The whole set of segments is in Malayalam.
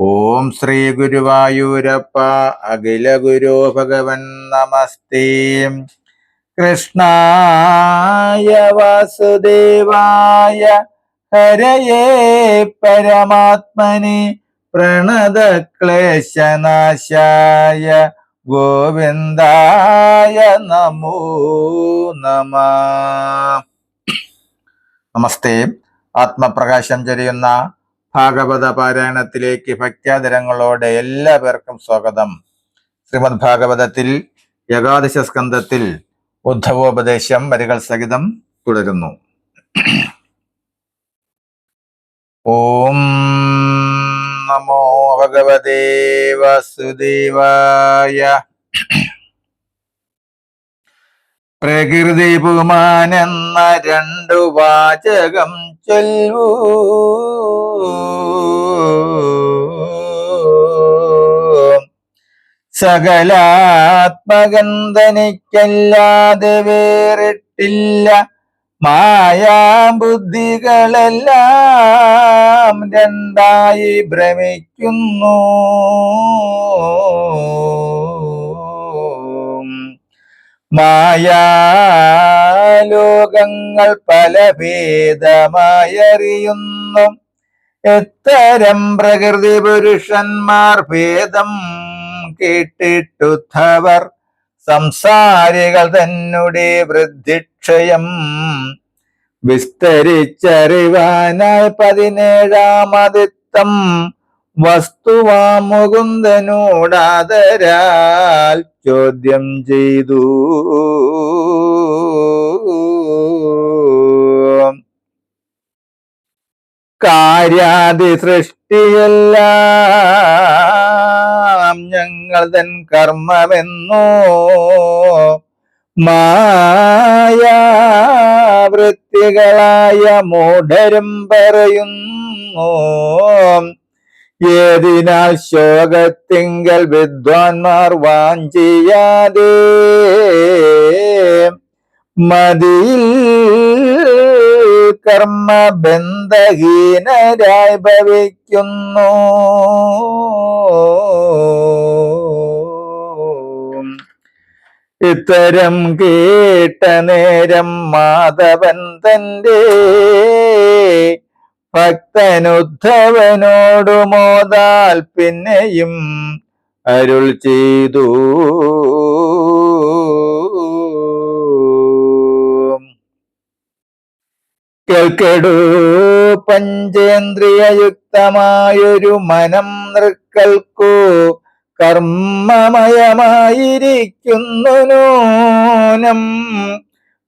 ഓം ശ്രീ ഗുരുവായൂരപ്പ അഖില ഗുരു ഭഗവൻ നമസ്തേ. കൃഷ്ണായ വാസുദേവായ ഹരയേ പരമാത്മനി പ്രണതക്ലേശനാശായ ഗോവിന്ദായ നമോ നമ. നമസ്തേ. ആത്മപ്രകാശം ചൊരിയുന്ന ഭാഗവത പാരായണത്തിലേക്ക് ഭക്യാദരങ്ങളോടെ എല്ലാ പേർക്കും സ്വാഗതം. ശ്രീമദ് ഭാഗവതത്തിൽ ഏകാദശ സ്കന്ധത്തിൽ ഉദ്ധവോപദേശം വരികൾ സഹിതം തുടരുന്നു. ഓം നമോ ഭഗവതേ വാസുദേവായ പ്രകൃതി പുമാനെന്ന രണ്ടു വാചകം ചൊല്ലൂ. സകലാത്മകന്ധനിക്കല്ലാതെ വേറിട്ടില്ല മായാബുദ്ധികളെല്ലാം രണ്ടായി ഭ്രമിക്കുന്നു. മായാലോകങ്ങൾ പല ഭേദമായറിയുന്നു. എത്തരം പ്രകൃതി പുരുഷന്മാർ ഭേദം കേട്ടിട്ടുദ്ധവർ സംസാരികൾ തന്നെ വൃദ്ധിക്ഷയം. വിസ്തരിച്ചറിവാനായി പതിനേഴാമതിത്തം വസ്തുവാം മുകുന്ദനോടാദരാൽ ചോദ്യം ചെയ്തു. കാര്യാതി സൃഷ്ടിയെല്ലാം ഞങ്ങൾ തൻ കർമ്മമെന്നോ മായാവൃത്തികളായ മൂഢരും പറയുന്നു. ഏതിനാൽ ശോകത്തിങ്കൽ വിദ്വാൻമാർ വാഞ്ചിയാതെ മതിയിൽ കർമ്മബന്ധഹീനരായി ഭവിക്കുന്നു. ഇത്തരം കേട്ട നേരം മാധവൻ തന്റെ ഭക്തനുദ്ധവനോടു മോതാൽ പിന്നെയും അരുൾ ചെയ്തു. കേൾക്കെടു പഞ്ചേന്ദ്രിയയുക്തമായൊരു മനം നൃക്കൽക്കു കർമ്മമയമായിരിക്കുന്നു നൂനം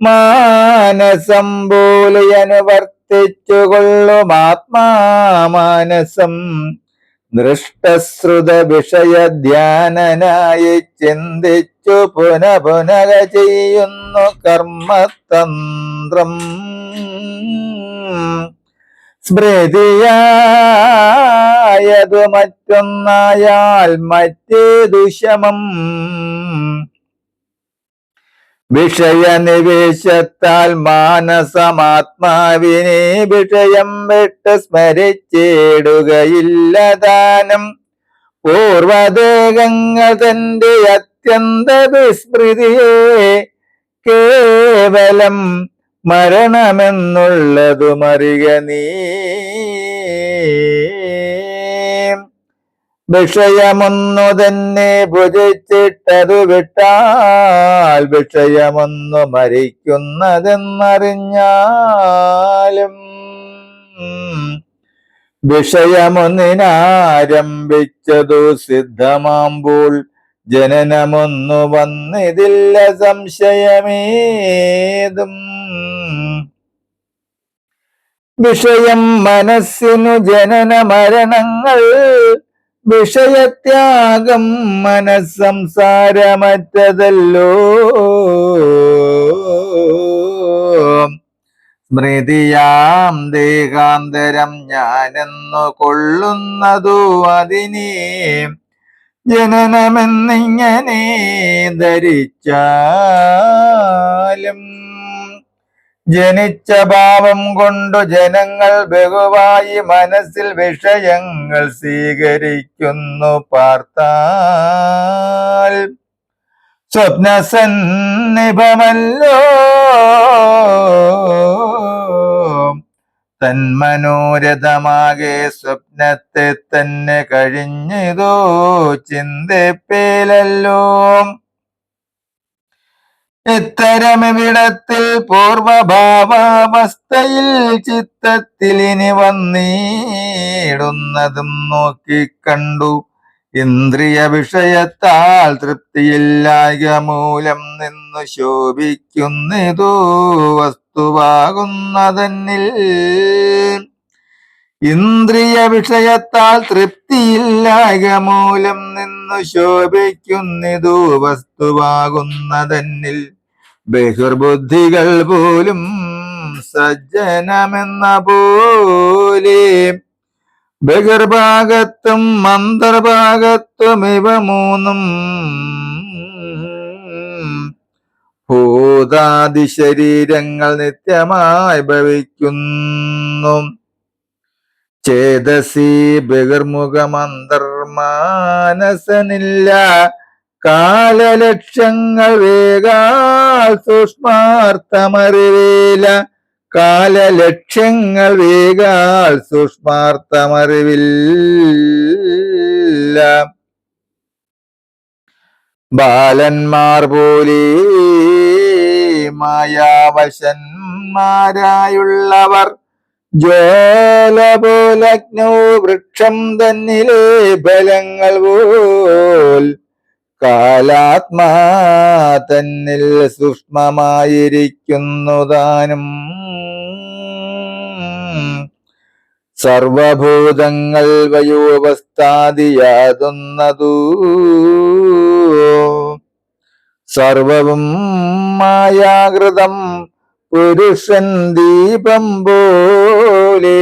മാനസം പോലെ അനുവർത്തിച്ചുകൊള്ളും ആത്മാമാനസം ദൃഷ്ടശ്രുത വിഷയധ്യാനനായി ചിന്തിച്ചു പുന പുനക ചെയ്യുന്നു കർമ്മതന്ത്രം. സ്മൃതിയായതു മറ്റൊന്നായാൽ മറ്റേതു ശമം. വിഷയനിവേശത്താൽ മാനസമാത്മാവിനെ വിഷയം വിട്ട് സ്മരിച്ചേടുകയില്ല ദാനം പൂർവദേഹങ്ങൾ തന്റെ അത്യന്ത വിസ്മൃതിയെ കേവലം മരണമെന്നുള്ളതു മറിക നീ വിഷയമൊന്നു തന്നെ ഭുജിച്ചിട്ടതു വിട്ടാൽ വിഷയമൊന്നു മരിക്കുന്നതെന്നറിഞ്ഞാലും വിഷയമൊന്നിനാരംഭിച്ചതു സിദ്ധമാമ്പോൾ ജനനമൊന്നു വന്നിതില്ല സംശയമേതും. വിഷയം മനസ്സിനു ജനന മരണങ്ങൾ വിഷയത്യാഗം മനസ്സംസാരമറ്റതല്ലോ. സ്മൃതിയാം ദേഹാന്തരം ഞാനെന്നു കൊള്ളുന്നതു അതിനെ. ജനനമെന്നിങ്ങനെ ധരിച്ചാലും ജനിച്ച ഭാവം കൊണ്ടു ജനങ്ങൾ ബഹുവായി മനസ്സിൽ വിഷയങ്ങൾ സ്വീകരിക്കുന്നു പാർത്താൽ. സ്വപ്നസന്നിഭമല്ലോ. തന്മനോരഥമാകെ സ്വപ്നത്തെ തന്നെ കഴിഞ്ഞതോ ചിന്തപ്പേലല്ലോ. ഇത്തരമിവിടത്തിൽ ചിത്തത്തിൽ ഇനി വന്നീടുന്നതും നോക്കിക്കണ്ടു. ഇന്ദ്രിയ വിഷയത്താൽ തൃപ്തിയില്ലായ മൂലം നിന്നു ശോഭിക്കുന്നിതു വസ്തുവാകുന്നതന്നിൽ ഇന്ദ്രിയ വിഷയത്താൽ തൃപ്തിയില്ലായ മൂലം നിന്നു ശോഭിക്കുന്നിതു വസ്തുവാകുന്നതെന്നിൽ ബഹിർബുദ്ധികൾ പോലും സജ്ജനമെന്ന പോലെ. ബഹിർഭാഗത്തും മന്ത്രഭാഗത്തും ഇവ മൂന്നും ഭൂതാദി ശരീരങ്ങൾ നിത്യമായി ഭവിക്കുന്നു. ചേതസി ബഹിർമുഖമന്തർമാനസനില്ല. കാലലക്ഷ്യങ്ങൾ വേഗാൽ സൂക്ഷ്മാർത്ഥമറിവേല. കാലലക്ഷ്യങ്ങൾ വേഗാൽ സൂക്ഷ്മാർത്ഥമറിവില്ല. ബാലന്മാർ പോലെ മായാവശന്മാരായുള്ളവർ ജ്വാല പോലഗ്നോ വൃക്ഷം തന്നിലെ ഫലങ്ങൾ പോൽ കാലാത്മാ തന്നിൽ സൂക്ഷ്മമായിരിക്കുന്നു താനും സർവഭൂതങ്ങൾ വയോവസ്ഥാതിയാതുന്നതു സർവവും മായാകൃതം പുരുഷൻ ദീപം പോലെ.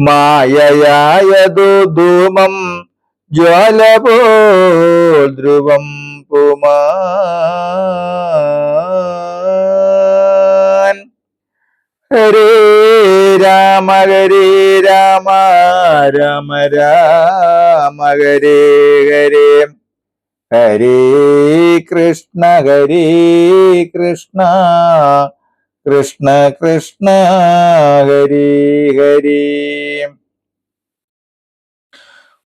മായയായതു ധൂമം ജ്വാല പോ ധ്രുവം പുമാൻ. ഹരേ രാമ ഹരേ രാമ രാമ രാമ ഹരേ ഹരേ. ഹരേ കൃഷ്ണ ഹരേ കൃഷ്ണ. കൃഷ്ണ കൃഷ്ണ ഹരേ ഹരേ.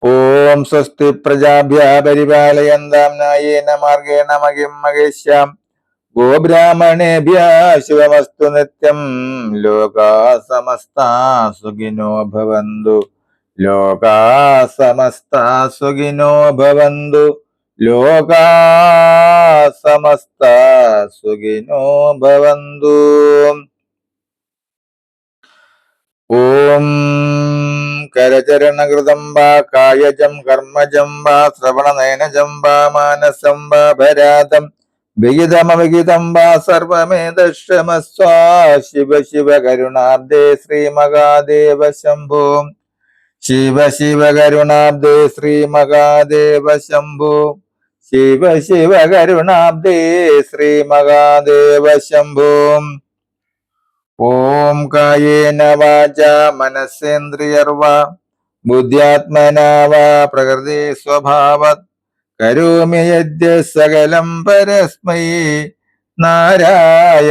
ഓം സ്വസ്തി പ്രജാഭ്യ പരിപാലയന്താം നായേന മാർഗേണ മഹിം മഹേശ്യാം. ഗോബ്രാഹ്മണേഭ്യ ശിവമസ്തു നിത്യം. ലോകാ സമസ്ത സുഖിനോ ഭവന്തു. ലോകാ സമസ്ത സുഖിനോ ഭവന്തു. ലോകാ സമസ്ത ഭവന്തു. ഓം കരചരണകൃതം വാ കായജം കർമ്മജം വാ ശ്രവണനയനജം വാ മാനസം വാ ഭരാതം. വിഹിതമവിഹിതം വാ സർവമേതക്ഷമസ്വാ ശിവ ശിവ കരുണാബ്ദേ ശ്രീ മഹാദേവ ശംഭോ. ശിവ ശിവ കരുണാബ്ദേ ശ്രീ മഹാദേവ ശംഭോ. ശിവ ശിവ കരുണാബ്ദേ ശ്രീ മഹാദേവ ശംഭോ ഓം കായേന വാച മനസ്സേന്ദ്രിയർവ ബുദ്ധ്യാത്മനാവ പ്രകൃതി സ്വഭാവത്. കരോമി യദ്യ സകലം പരസ്മൈ നാരായണായേതി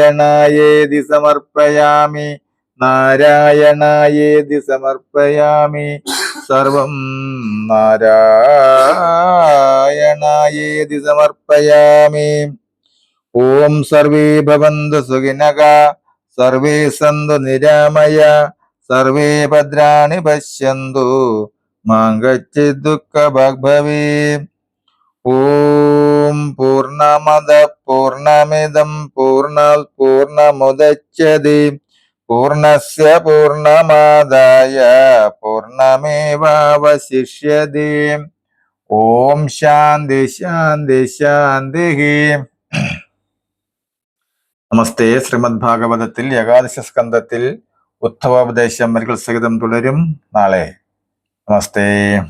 സമർപ്പയാമി നാരായണായേതി സമർപ്പയാമി. സർവം നാരായണായേതി സമർപ്പയാമി. ഓം സർവേ ഭവന്തു സുഖിനക സർവേ സന്തു നിരാമയ സർവേ ഭദ്രാണി പശ്യന്തു മാങ്കച്ചി ദുഃഖഭവേ ഓം പൂർണമദ പൂർണമിദം പൂർണ പൂർണമുദച്യതി പൂർണസ്യ പൂർണമാദായ പൂർണമേവാവശിഷ്യതേ ഓം ശാന്തി ശാന്തി ശാന്തി. നമസ്തേ. ശ്രീമദ് ഭാഗവതത്തിൽ ഏകാദശ സ്കന്ധത്തിൽ ഉദ്ധവോപദേശം മരികൾ സഹിതം തുടരും നാളെ. നമസ്തേ.